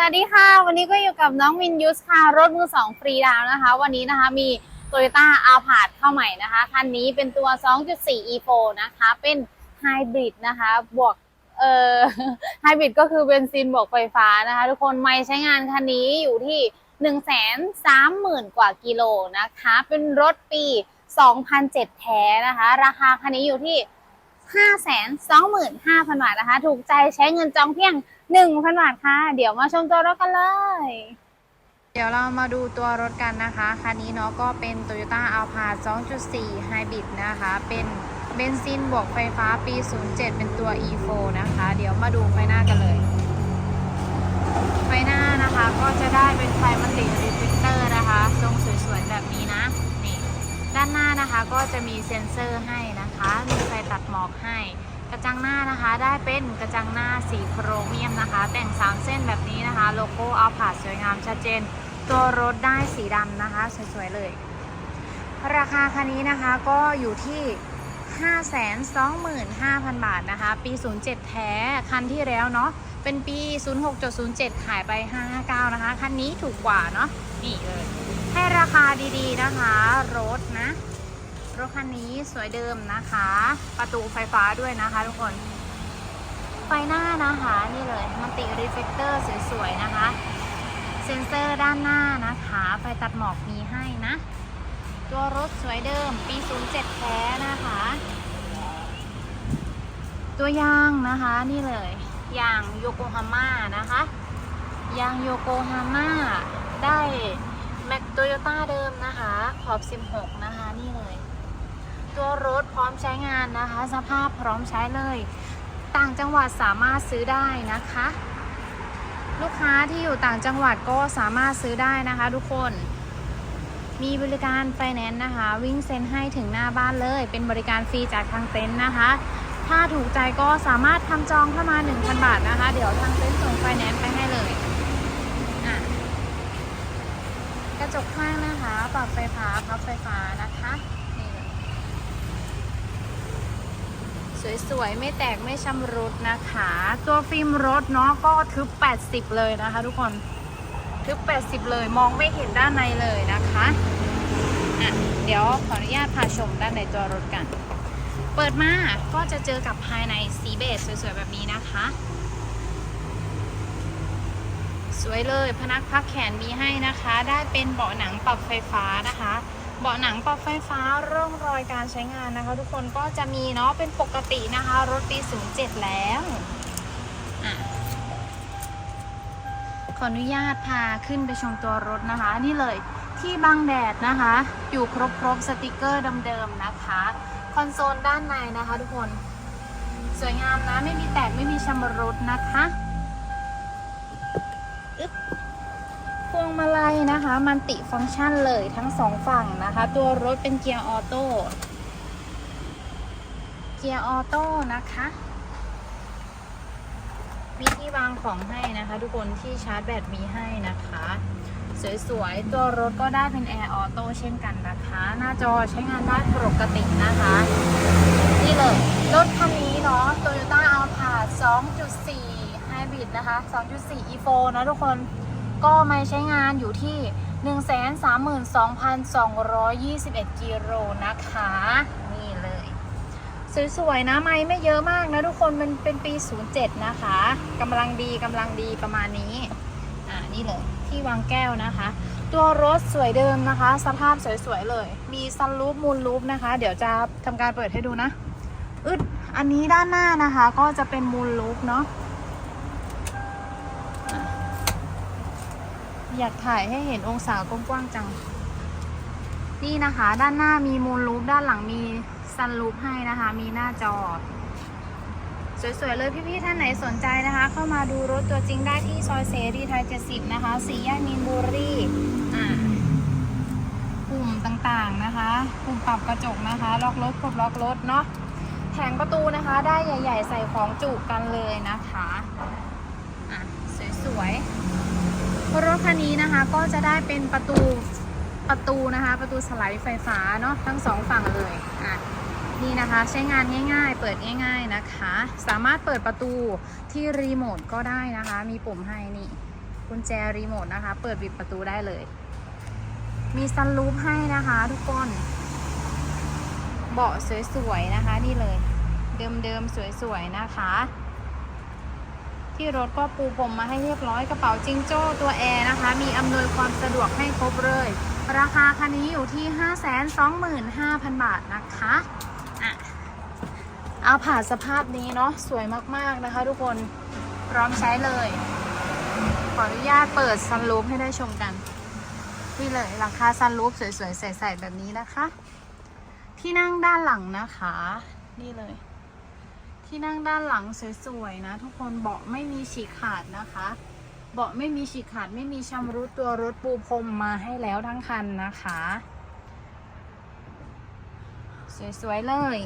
วัสดีค่ะ วันนี้ก็อยู่กับน้องมินยูสค่ะรถมือสองฟรีดาวนะคะ วันนี้นะคะมี Toyota a l p a r d เข้าใหม่นะคะคันนี้เป็นตัว 2.4 e4 นะคะ เป็นไฮบริดนะคะบวกเอ่อไฮบริดก็คือเบนซินบวกไฟฟ้านะคะ ทุกคนไม่ใช้งานคันนี้อยู่ที่ 1 3 0 0 0 0 กว่ากิโลนะคะ เป็นรถปี 2007 แท้นะคะ ราคาคันนี้อยู่ที่ 525,000 บาทนะคะ ถูกใจใช้เงินจองเพียง 1,000 บาทค่ะ เดี๋ยวมาชมตัวรถกันเลย เดี๋ยวเรามาดูตัวรถกันนะคะ คันนี้เนาะก็เป็น Toyota Alphard 2.4 Hybrid นะคะ เป็นเบนซินบวกไฟฟ้าปี 07 เป็นตัว E4 นะคะ เดี๋ยวมาดูไฟหน้ากันเลย ไฟหน้านะคะก็จะได้เป็นไฟมันติรีเฟกเตอร์นะคะ ทรงสวยๆ แบบนี้นะ นี่ ด้านหน้านะคะก็จะมีเซ็นเซอร์ให้นะ คะ มีไฟตัดหมอกให้ กระจังหน้านะคะ ได้เป็นกระจังหน้าสีโครเมียมนะคะ แต่ง 3 เส้นแบบนี้นะคะ โลโก้อัลพาสวยงามชัดเจน ตัวรถได้สีดำนะคะ สวยๆเลย ราคาคันนี้นะคะก็อยู่ที่525,000 บาทนะคะ ปี 07 แท้คันที่แล้วเนาะเป็นปี 06.07 ขายไป 559 นะคะ คันนี้ถูกกว่าเนาะนี่เลย ให้ราคาดีๆนะคะ รถนะ รถคันนี้สวยเดิมนะคะ ประตูไฟฟ้าด้วยนะคะทุกคน ไฟหน้านะคะนี่เลยมันติรีเฟกเตอร์สวยๆนะคะ เซ็นเซอร์ด้านหน้านะคะไฟตัดหมอกมีให้นะ ตัวรถสวยเดิมปี 07 แท้นะคะ ตัวยางนะคะนี่เลยยางโยโกฮาม่านะคะยางโยโกฮาม่าได้แม็กโตโยต้าเดิมนะคะ ขอบ 16 นะคะนี่เตัวรถพร้อมใช้งานนะคะ สภาพพร้อมใช้เลย ต่างจังหวัดสามารถซื้อได้นะคะ ลูกค้าที่อยู่ต่างจังหวัดก็สามารถซื้อได้นะคะทุกคนมีบริการไฟแนนซ์นะคะ วิ่งเซ็นให้ถึงหน้าบ้านเลย เป็นบริการฟรีจากทางเต็นท์นะคะ ถ้าถูกใจก็สามารถทำจองเข้ามา 1,000 บาทนะคะ เดี๋ยวทางเต็นท์ส่งไฟแนนซ์ไปให้เลยกระจกข้างนะคะ ปรับไฟฟ้า พับไฟฟ้านะคะนี่เลย สวยๆ ไม่แตกไม่ชำรุดนะคะ ตัวฟิล์มรถเนาะก็ทึบ 80 เลยนะคะ ทุกคนทึบ 80 เลยมองไม่เห็นด้านในเลยนะคะอะเดี๋ยวขออนุญาตพาชมด้านในตัวรถกัน เปิดมาก็จะเจอกับภายในสีเบจสวยๆ แบบนี้นะคะ สวยเลยพนักพักแขนมีให้นะคะ ได้เป็นเบาะหนังปรับไฟฟ้านะคะ เบาะหนังปรับไฟฟ้าร่องรอยการใช้งานนะคะ ทุกคนก็จะมีเนาะเป็นปกตินะคะ รถปี 07 แล้วอขออนุญาตพาขึ้นไปชมตัวรถนะคะ นี่เลยที่บังแดดนะคะ อยู่ครบๆสติกเกอร์เดิมๆนะคะ คอนโซลด้านในนะคะ ทุกคน สวยงามนะ ไม่มีแตกไม่มีชำรุดนะคะอึ๊บพ วงมาลัยนะคะ มันติฟังก์ชันเลยทั้งสองฝั่งนะคะ ตัวรถเป็นเกียร์ออโต้เกียร์ออโต้นะคะมีที่วางของให้นะคะ ทุกคนที่ชาร์จแบตมีให้นะคะ สวยๆ ตัวรถก็ได้เป็นแอร์ออโต้เช่นกันนะคะ หน้าจอใช้งานได้ปกตินะคะ นี่เลย รถคันนี้เนาะ Toyota Alphard 2.4 Hybrid นะคะ 2.4 e4 นะทุกคน ก็ไม่ใช้งานอยู่ที่ 132,221 กิโลนะคะ นี่เลย สวยๆนะไม่ไม่เยอะมากนะทุกคนมันเป็นปี 07 นะคะกำลังดีกำลังดีประมาณนี้ อ่านี่เลยที่วางแก้วนะคะ ตัวรถสวยเดิมนะคะ สภาพสวยๆเลย มีซันรูฟมูลรูฟนะคะ เดี๋ยวจะทำการเปิดให้ดูนะ อึดอันนี้ด้านหน้านะคะ ก็จะเป็นมูลรูฟเนาะอะ อยากถ่ายให้เห็นองศากว้างๆจัง นี่นะคะ ด้านหน้ามีมูลรูฟด้านหลังมีซันรูฟให้นะคะ มีหน้าจอ สวยๆ เลยพี่ๆ ท่านไหนสนใจนะคะ เข้ามาดูรถตัวจริงได้ที่ซอยเสรีไทย 70 นะคะ สี่แยกมีนบุรีอ่าปุ่มต่างๆนะคะปุ่มปรับกระจกนะคะ ล็อกรถปลดล็อกรถเนาะแผงประตูนะคะได้ใหญ่ ๆ ใส่ของจุกันเลยนะคะ อะ สวย ๆ รถคันนี้นะคะก็จะได้เป็นประตูประตูนะคะ ประตูสไลด์ไฟฟ้าเนาะทั้งสองฝั่งเลยอะนี่นะคะใช้งานง่าย ๆ เปิดง่าย ๆนะคะ สามารถเปิดประตูที่รีโมทก็ได้นะคะ มีปุ่มให้นี่กุญแจรีโมทนะคะ เปิดปิดประตูได้เลย มีซันรูฟให้นะคะทุกคนเบาะสวยๆนะคะนี่เลย เดิมๆสวยๆนะคะ ที่รถก็ปูพรมมาให้เรียบร้อยกระเป๋าจิงโจ้ตัวแอร์นะคะ มีอำนวยความสะดวกให้ครบเลย ราคาคันนี้อยู่ที่ 525,000 บาทนะคะอะเอาผ่าสภาพนี้เนาะสวยมากๆนะคะ ทุกคนพร้อมใช้เลย ขออนุญาตเปิดซันรูฟให้ได้ชมกันนี่เลยหลังคาซันรูฟสวยๆใสๆแบบนี้นะคะ ที่นั่งด้านหลังนะคะ นี่เลย ที่นั่งด้านหลังสวยๆนะ ทุกคนเบาะไม่มีฉีกขาดนะคะเบาะไม่มีฉีกขาดไม่มีชำรุดตัวรถปูพรมมาให้แล้วทั้งคันนะคะ สวยๆเลย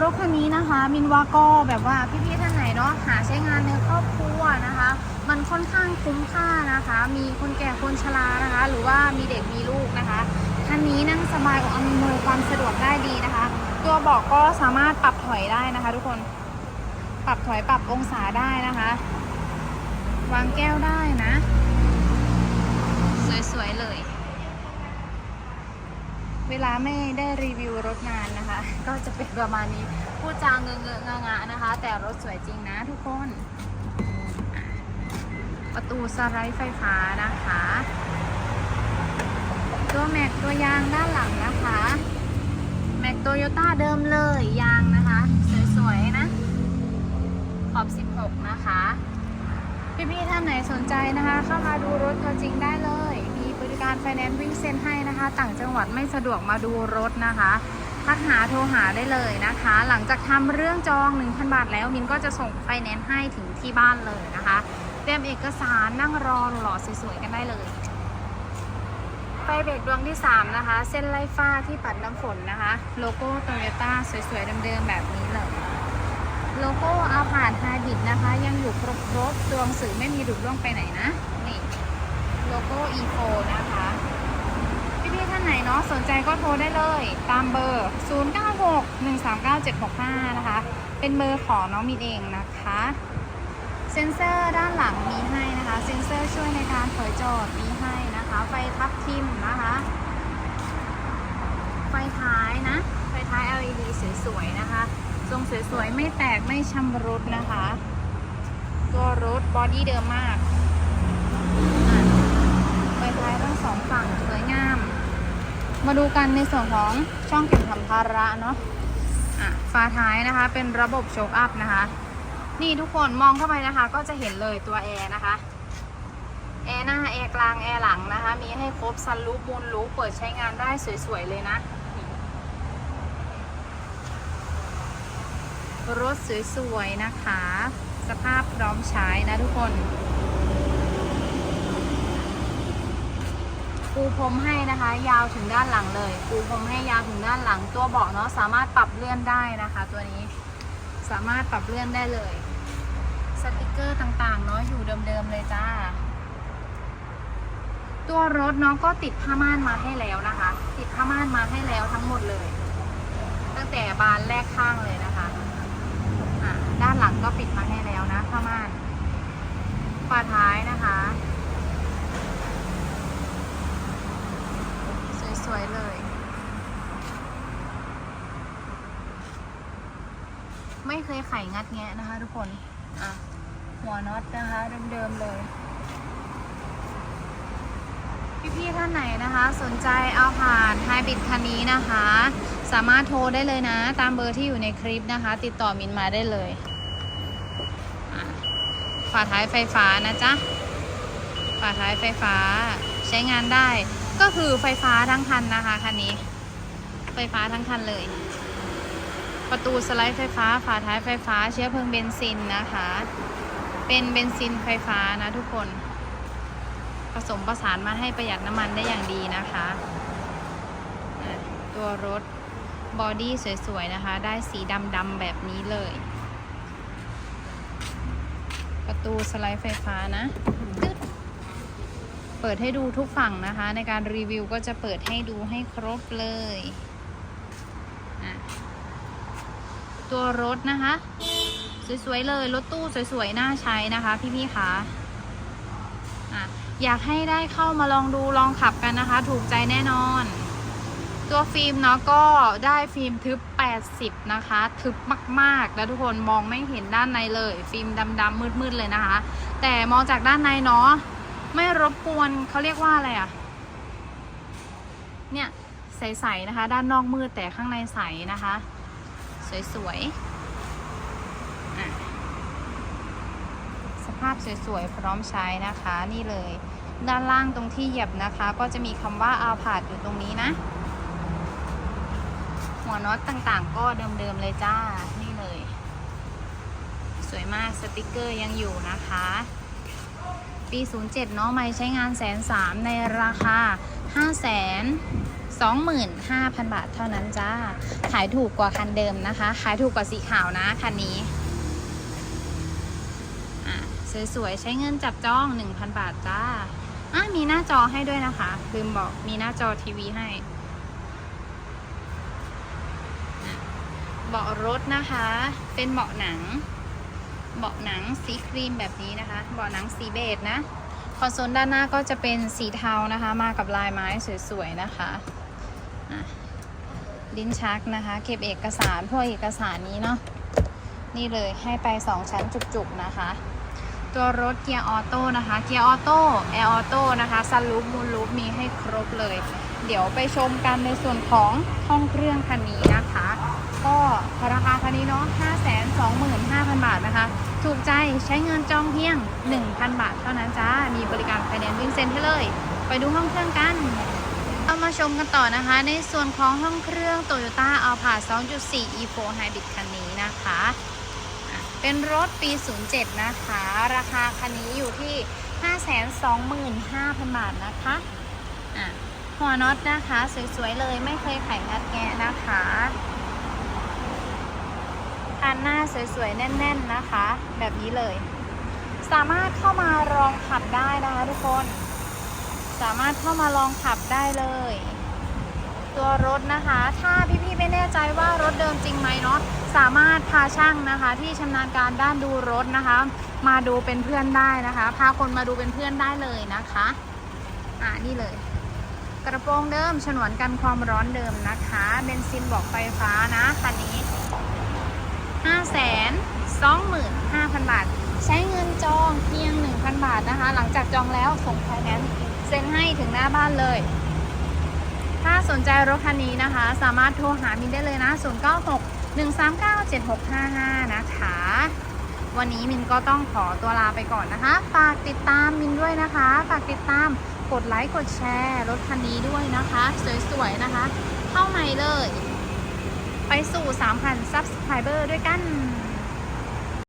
รถคันนี้นะคะ มินว่าก็แบบว่าพี่ๆท่านไหนเนาะหาใช้งานในครอบครัวนะคะ มันค่อนข้างคุ้มค่านะคะ มีคนแก่คนชรานะคะ หรือว่ามีเด็กมีลูกนะคะคันนี้นั่งสบายอำนวยความสะดวกได้ดีนะคะ ตัวเบอกก็สามารถปรับถอยได้นะคะ ทุกคน ปรับถอยปรับองศาได้นะคะ วางแก้วได้นะ สวยๆเลย เวลาไม่ได้รีวิวรถนานนะคะ ก็จะเป็นประมาณนี้ พูดจาเงอะเงอะงะงะนะคะ แต่รถสวยจริงนะทุกคน ประตูสไลด์ไฟฟ้านะคะ ตัวแม็กตัวยางด้านหลังนะคะ แม็ก โยต้าเดิมเลยยางนะคะ สวยๆ นะ ขอบ 16 นะคะ พี่ๆท่านไหนสนใจนะคะ เข้ามาดูรถตัวจริงได้เลย มีบริการไฟแนนซ์วิ่งเซ็นให้นะคะ ต่างจังหวัดไม่สะดวกมาดูรถนะคะทักหาโทรหาได้เลยนะคะ หลังจากทำเรื่องจอง 1,000 บาทแล้วมินก็จะส่งไฟแนนซ์ให้ถึงที่บ้านเลยนะคะ เตรียมเอกสารนั่งรอหล่อสวยๆกันได้เลย ไฟเบรกดวงที่ 3 นะคะ เส้นไล่ฟ้าที่ปัดน้ำฝนนะคะ โลโก้โตโยต้าสวยๆเดิมๆแบบนี้เลย โลโก้อาผ่านไฮบริดนะคะ ยังอยู่ครบครบๆตัวหนังสือไม่มีหลุดร่วงไปไหนนะ นี่ โลโก้ e4 นะคะพี่ๆท่านไหนเนาะสนใจก็โทรได้เลย ตามเบอร์ 096139765 นะคะ เป็นเบอร์ของน้องมินเองนะคะเซ็นเซอร์ด้านหลังมีให้นะคะ เซ็นเซอร์ช่วยในการถอยจอดมีให้ ไฟทับทิมนะคะ ไฟท้ายนะ ไฟท้าย LED สวยๆนะคะทรงสวยๆ ไม่แตกไม่ชำรุดนะคะ ตัวรถบอดี้เดิมมากไฟท้ายทั้งสองฝั่งสวยงาม มาดูกันในส่วนของช่องเก็บสัมภาระเนาะอะฝาท้ายนะคะเป็นระบบโชคอัพนะคะ นี่ทุกคนมองเข้าไปนะคะ ก็จะเห็นเลยตัวแอร์นะคะ แอร์หน้าแอร์กลางแอร์หลังนะคะ มีให้ครบซันรูฟมูนรูฟเปิดใช้งานได้สวยๆเลยนะ รถสวยๆนะคะ สภาพพร้อมใช้นะทุกคนปูพรมให้นะคะ ยาวถึงด้านหลังเลยปูพรมให้ยาวถึงด้านหลัง ตัวเบาะเนาะสามารถปรับเลื่อนได้นะคะ ตัวนี้สามารถปรับเลื่อนได้เลย สติกเกอร์ต่างๆเนาะอยู่เดิมๆเลยจ้า ตัวรถเนาะก็ติดผ้าม่านมาให้แล้วนะคะ ติดผ้าม่านมาให้แล้วทั้งหมดเลย ตั้งแต่บานแรกข้างเลยนะคะะด้านหลังก็ปิดมาให้แล้วนะผ้าม่านฝาท้ายนะคะ สวยๆเลย ไม่เคยไขงัดแงะนะคะทุกคน อะ หัวน็อตนะคะเดิมๆเลย พี่ท่านไหนนะคะ สนใจเอาผ่านไฮบริดคันนี้นะคะ สามารถโทรได้เลยนะ ตามเบอร์ที่อยู่ในคลิปนะคะ ติดต่อมินมาได้เลยฝาท้ายไฟฟ้านะจ๊ะฝาท้ายไฟฟ้าใช้งานได้ ก็คือไฟฟ้าทั้งคันนะคะคันนี้ ไฟฟ้าทั้งคันเลย ประตูสไลด์ไฟฟ้าฝาท้ายไฟฟ้าเชื้อเพลิงเบนซินนะคะ เป็นเบนซินไฟฟ้านะทุกคน ผสมประสานมาให้ประหยัดน้ำมันได้อย่างดีนะคะตัวรถบอดี้สวยๆนะคะ ได้สีดำๆแบบนี้เลย ประตูสไลด์ไฟฟ้านะ เปิดให้ดูทุกฝั่งนะคะ ในการรีวิวก็จะเปิดให้ดูให้ครบเลย ตัวรถนะคะสสวยๆเลย รถตู้สวยๆ น่าใช้นะคะพี่ๆคะ อยากให้ได้เข้ามาลองดูลองขับกันนะคะ ถูกใจแน่นอน ตัวฟิล์มเนาะก็ได้ฟิล์มทึบ 80 นะคะ ทึบมากๆ แล้วทุกคนมองไม่เห็นด้านในเลย ฟิล์มดำๆมืดๆเลยนะคะ แต่มองจากด้านในเนาะไม่รบกวนเขาเรียกว่าอะไรอะเนี่ยใสๆนะคะ ด้านนอกมืดแต่ข้างในใสนะคะ สวยๆอะสภาพสวยๆ พร้อมใช้นะคะนี่เลย ด้านล่างตรงที่เหยียบนะคะ ก็จะมีคำว่าอาพาดอยู่ตรงนี้นะ หัวน็อตต่างๆ ก็เดิมๆเลยจ้านี่เลย สวยมากสติกเกอร์ยังอยู่นะคะ ปี 07 เนาะไม่ใช้งานแสนสามในราคา5แสน25,000 บาทเท่านั้นจ้า ขายถูกกว่าคันเดิมนะคะ ขายถูกกว่าสีขาวนะ คันนี้ สวยๆ ใช้เงินจับจ้อง 1,000 บาทจ้าอะมีหน้าจอให้ด้วยนะคะ ลืมบอกมีหน้าจอทีวีให้เบาะรถนะคะ เป็นเบาะหนัง เบาะหนังสีครีมแบบนี้นะคะ เบาะหนังสีเบจนะ คอนโซลด้านหน้าก็จะเป็นสีเทานะคะ มากับลายไม้สวยๆนะคะลิ้นชักนะคะ เก็บเอกสารพวกเอกสารนี้เนาะ นี่เลยให้ไป2ชั้นจุกๆนะคะ ตัวรถเกียร์ออโต้นะคะ เกียร์ออโต้แอร์ออโต้นะคะซันลูปมูลลูปมีให้ครบเลย เดี๋ยวไปชมกันในส่วนของห้องเครื่องคันนี้นะคะ ก็ราคาคันนี้เนาะ525,000 บาทนะคะ ถูกใจใช้เงินจองเพียง 1,000 บาทเท่านั้นจ้า มีบริการไฟแนนซ์วิ่งเซ็นให้เลย ไปดูห้องเครื่องกัน เอามาชมกันต่อนะคะ ในส่วนของห้องเครื่อง Toyota Alphard 2.4 Evo Hybrid คันนี้นะคะ เป็นรถปี 07 นะคะ ราคาคันนี้อยู่ที่ 525,000 บาทนะคะอะหัวน็อตนะคะ สวยๆเลยไม่เคยไขงัดแงะนะคะคันหน้าสวยๆ แน่น ๆนะคะ แบบนี้เลย สามารถเข้ามาลองขับได้นะคะทุกคน สามารถเข้ามาลองขับได้เลย ตัวรถนะคะ ถ้าพี่ๆไม่แน่ใจว่ารถเดิมจริงไหมเนาะ สามารถพาช่างนะคะ ที่ชำนาญการด้านดูรถนะคะ มาดูเป็นเพื่อนได้นะคะ พาคนมาดูเป็นเพื่อนได้เลยนะคะ อ่านี่เลย กระโปรงเดิมฉนวนกันความร้อนเดิมนะคะเบนซินบอกไฟฟ้านะคันนี้5 2 5 0 0 0 บาท ใช้เงินจองเพียง 1,000 บาทนะคะ หลังจากจองแล้วส่งไฟแนนซ์เซ็นให้ถึงหน้าบ้านเลย ถ้าสนใจรถคันนี้นะคะ สามารถโทรหามินได้เลยนะ 096 139 7655 นะคะ วันนี้มินก็ต้องขอตัวลาไปก่อนนะคะ ฝากติดตามมินด้วยนะคะ ฝากติดตามกดไลค์กดแชร์รถคันนี้ด้วยนะคะ สวยๆนะคะ เข้าในเลย ไปสู่3,000 Subscriber ด้วยกัน